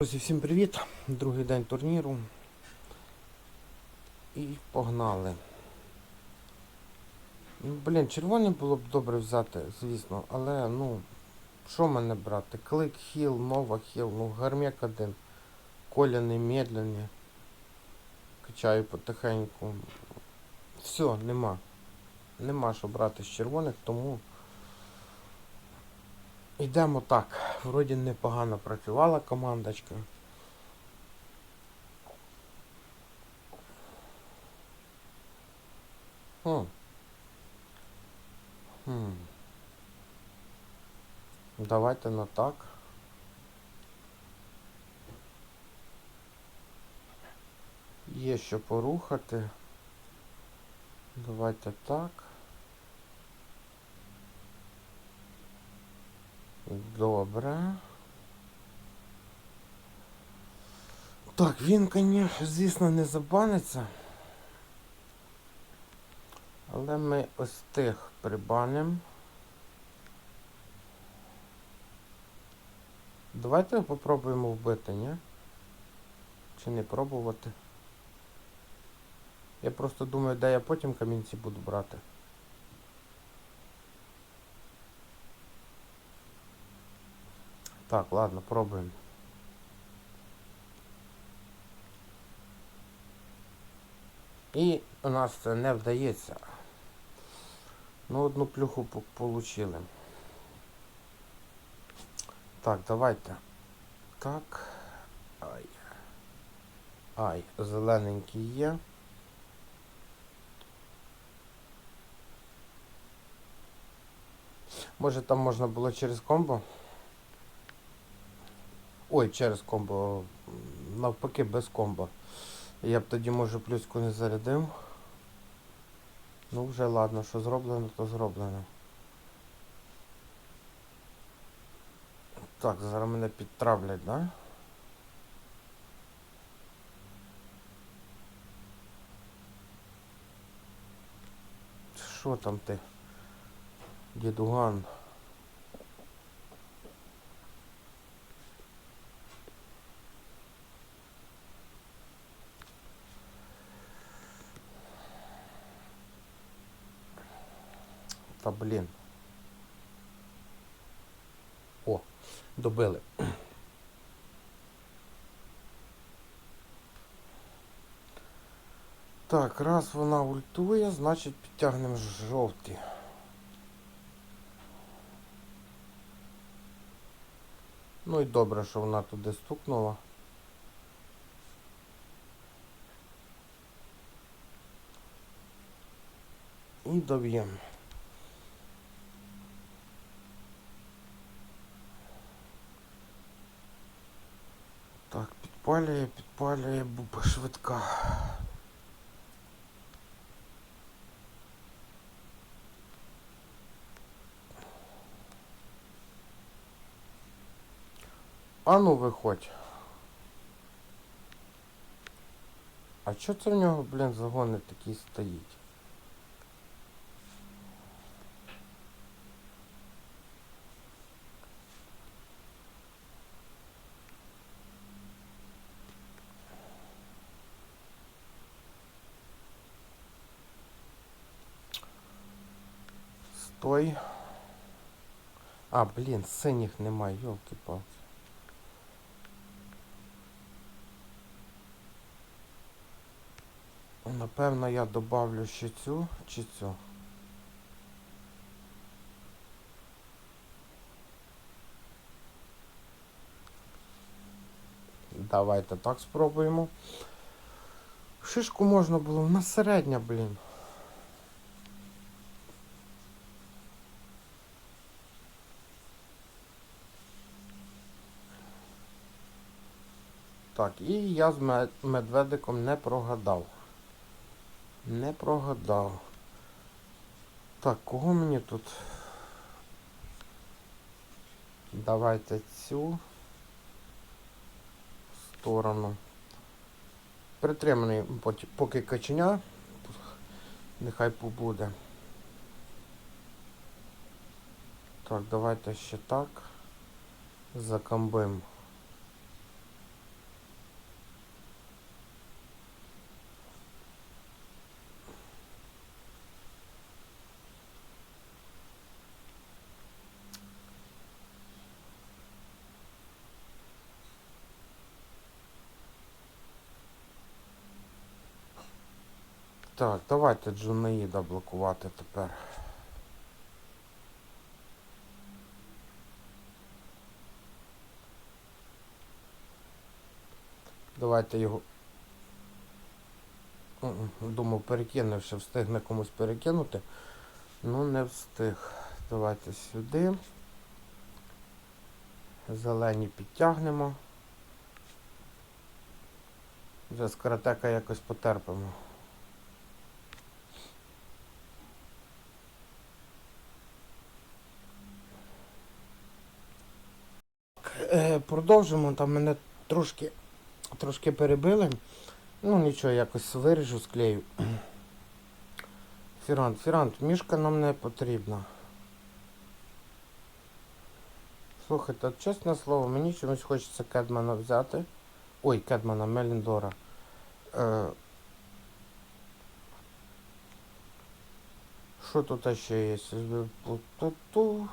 Друзі, всім привіт! Другий день турніру. І погнали. Ну, Блін, червоний було б добре взяти, звісно, але ну, що мене брати? Клик, хіл, нова хіл, ну гармек один. Коляний, медленний. Качаю потихеньку. Все, нема. Нема що брати з червоних, тому йдемо так. Вроді непогано працювала командочка. Хм. Хм. Давайте на так. Є що порухати. Давайте так. Добре. Так, він, звісно, не забаниться. Але ми ось тих прибанимо. Давайте попробуємо вбити, ні? Чи не пробувати? Я просто думаю, де я потім камінці буду брати. Так, ладно, пробуємо. І у нас це не вдається. Ну, одну плюху получили. Так, давайте. Так. Ай. Ай, зелененький є. Може там можна було через комбо? Ой, через комбо. Навпаки, без комбо. Я б тоді, може, плюску не зарядив. Ну вже ладно, що зроблено, то зроблено. Так, зараз мене підтравлять, да? Що там ти? Дідуган. Та блін. О, добили. Так, раз вона ультує, значить підтягнемо жовті. Ну і добре, що вона туди стукнула. І доб'ємо. Так, підпалює, підпалює, буба швидка. А ну виходь. А чо це в нього, блін, загони такі стоїть? Стой. А, блін, синіх немає, йолки-палки. Напевно, я добавлю ще цю чи цю. Давайте так спробуємо. Шишку можна було на середня, блін. Так, і я з медведиком не прогадав. Не прогадав. Так, кого мені тут? Давайте цю сторону. Притриманий поки каченя. Нехай побуде. Так, давайте ще так. Закамбим. Так, давайте Джунаїда блокувати тепер. Давайте його. Думав, перекинув, що встигне комусь перекинути. Ну, не встиг. Давайте сюди. Зелені підтягнемо. Вже з каратека якось потерпимо. Е, Продовжимо, там мене трошки, трошки перебили. Ну нічого, якось виріжу, склею. Фірант, фірант, мішка нам не потрібна. Слухайте, от чесне слово, мені чомусь хочеться Кедмана взяти. Ой, Кедмана, Меліндора. Е, Що тут ще є? Ту-ту.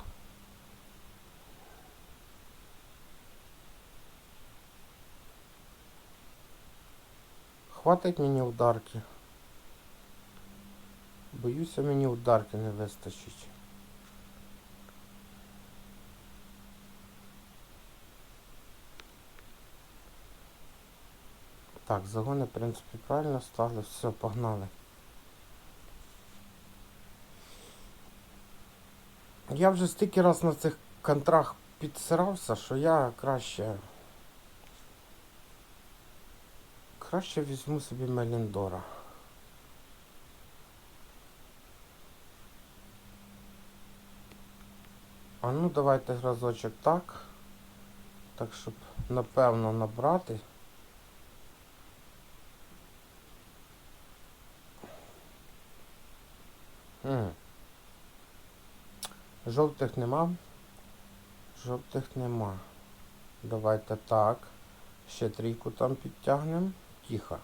Хватить мені ударки. Боюся, мені ударки не вистачить. Так, загони, в принципі, правильно стали. Все, погнали. Я вже стільки раз на цих контрах підсирався, що я краще. Краще візьму собі Меліндора. А ну давайте разочок так. Так, щоб напевно набрати. М. Жовтих нема. Жовтих нема. Давайте так. Ще трійку там підтягнемо. Тихо.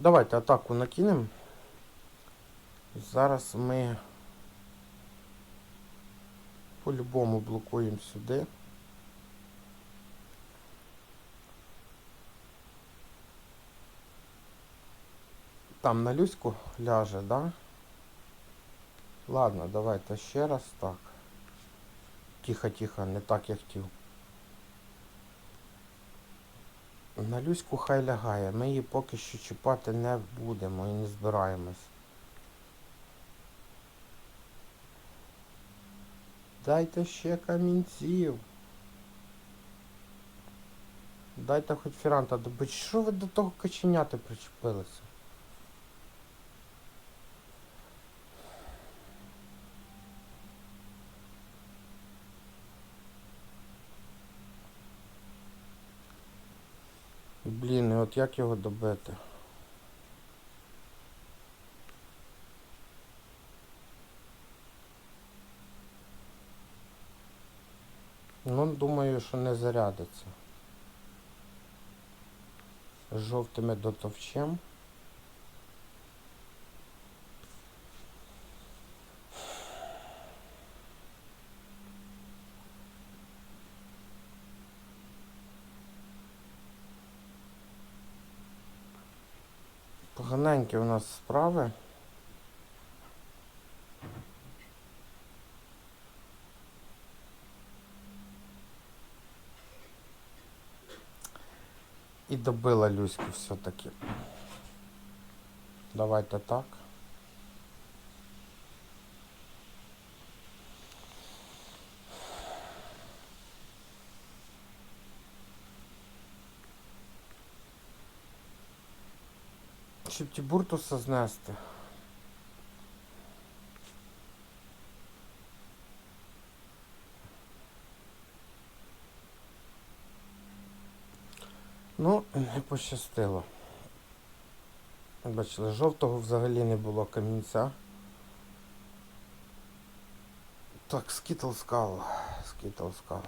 Давайте атаку накинемо. Зараз ми по-любому блокуємо сюди. Там на Люську ляже, да? Ладно, давайте ще раз так. Тихо, тихо, не так я хотів. На Люську хай лягає. Ми її поки що чіпати не будемо і не збираємось. Дайте ще камінців. Дайте хоч фіранта добити. Що ви до того каченяти причепилися? Блін, і от як його добити? Ну, думаю, що не зарядиться. Жовтими дотовчем. Поганенькі у нас справи. І добила Люську все-таки. Давайте так. Щоб ті буртуса знести. Ну, не пощастило. Бачили, жовтого взагалі не було камінця. Так, скітл скал. Скітл скал.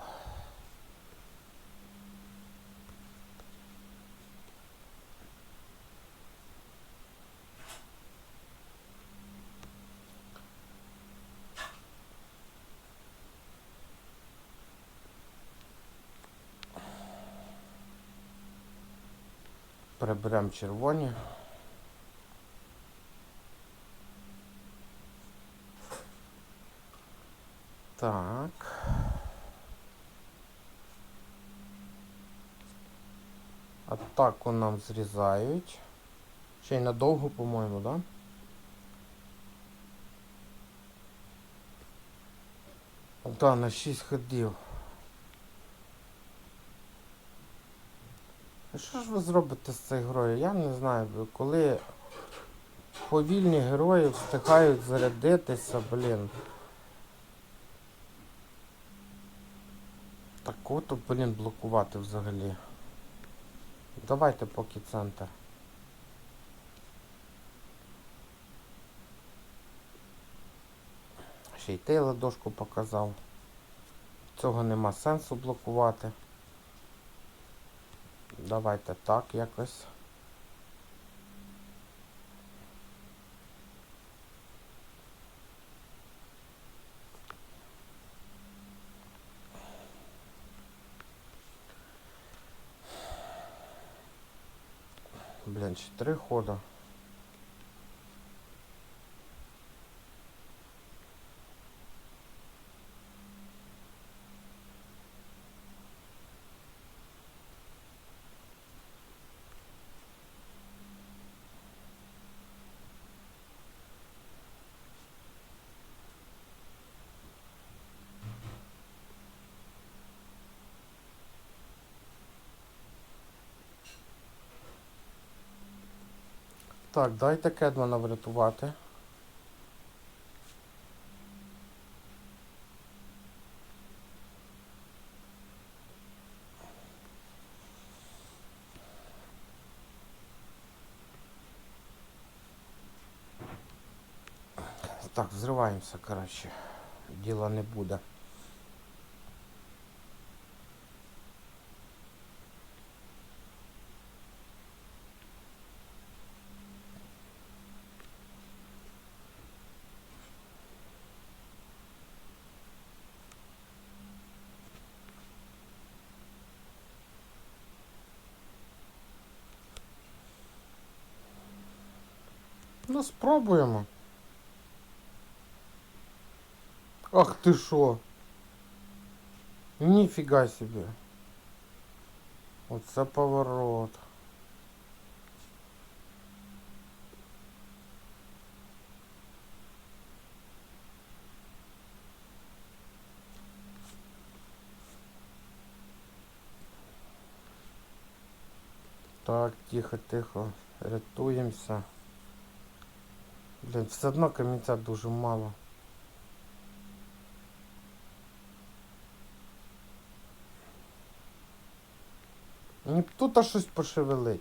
Приберемо червоні. Так. Атаку нам зрізають. Ще й надовго, по-моєму, да? Да, на 6 ходів. Що ж ви зробите з цією грою? Я не знаю, коли повільні герої встигають зарядитися, блін. Так от, блін, блокувати взагалі. Давайте поки центр. Ще й Тейла дошку показав. Цього нема сенсу блокувати. Давайте так якось. Блін, ще три хода. Так, дайте Кедмана врятувати. Так, взриваємося, коротше. Діла не буде. спробуємо. Ах ти що? Ніфіга собі. Оце поворот. Так, тихо, тихо. Рятуємося. Блін, все одно камінця дуже мало. Мені б тут щось пошевелить.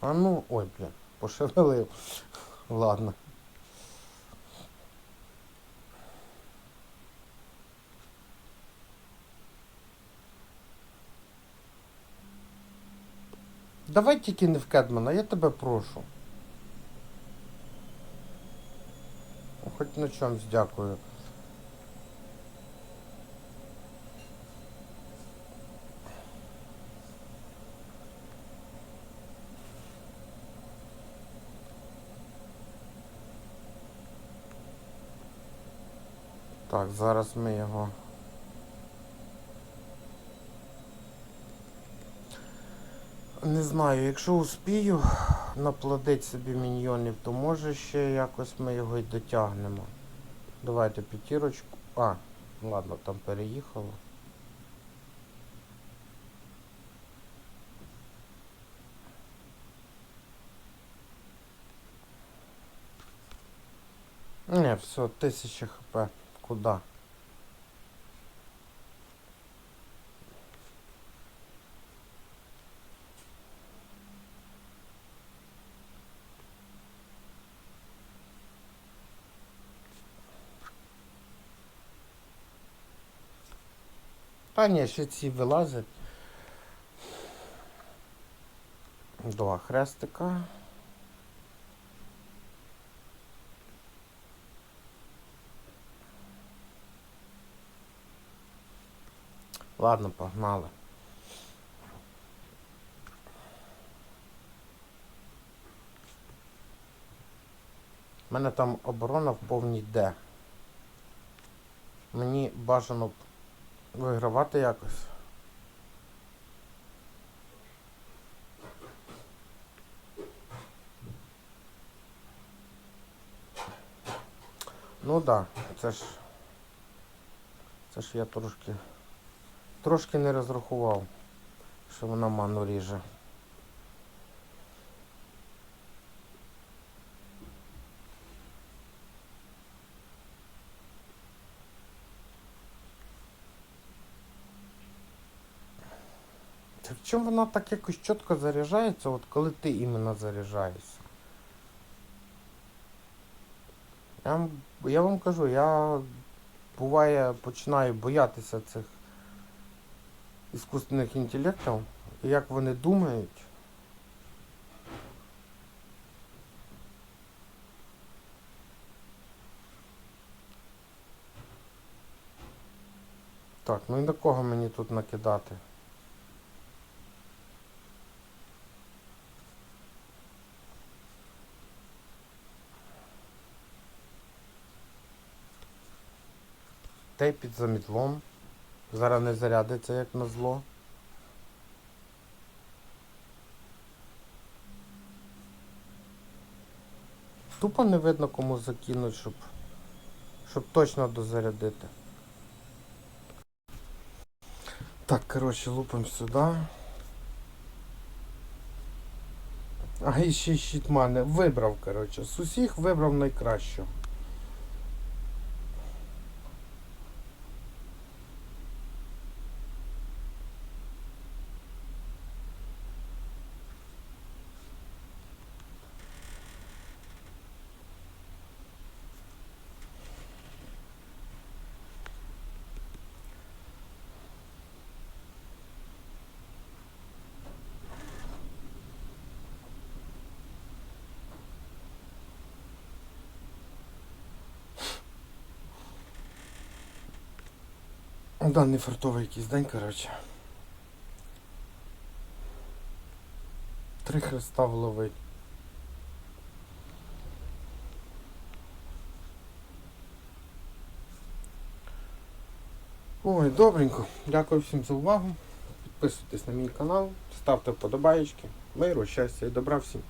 А ну, ой, блін, пошевелив. Ладно. Давай тільки не в Кедмана, я тебе прошу. Хоч на чомусь дякую. Так, зараз ми його. Не знаю, якщо успію наплодити собі міньйонів, то може ще якось ми його й дотягнемо. Давайте п'ятірочку. А, ладно, там переїхало. Не, все, 1000 хп. Куда? Та ні, ще ці вилазять. Два хрестика. Ладно, погнали. У мене там оборона в повній де. Мені бажано вигравати якось. Ну да, це ж. Це ж я трошки. Трошки не розрахував, що вона ману ріже. Так чому вона так якось чітко заряджається, от коли ти іменно заряджаєшся? Я я вам кажу, я буває починаю боятися цих іскусственних інтелектів, як вони думають. Так, ну і на кого мені тут накидати? Те під замітлом. Зараз не зарядиться як на зло. Тупо не видно кому закинуть, щоб, щоб точно дозарядити. Так, коротше, лупимо сюди. А і ще щитмани. Вибрав, коротше. З усіх вибрав найкращого. Даний фартовий якийсь день, коротше. Три хреста вловить. Ой, добренько. Дякую всім за увагу. Підписуйтесь на мій канал, ставте вподобаєчки. Миру, щастя і добра всім.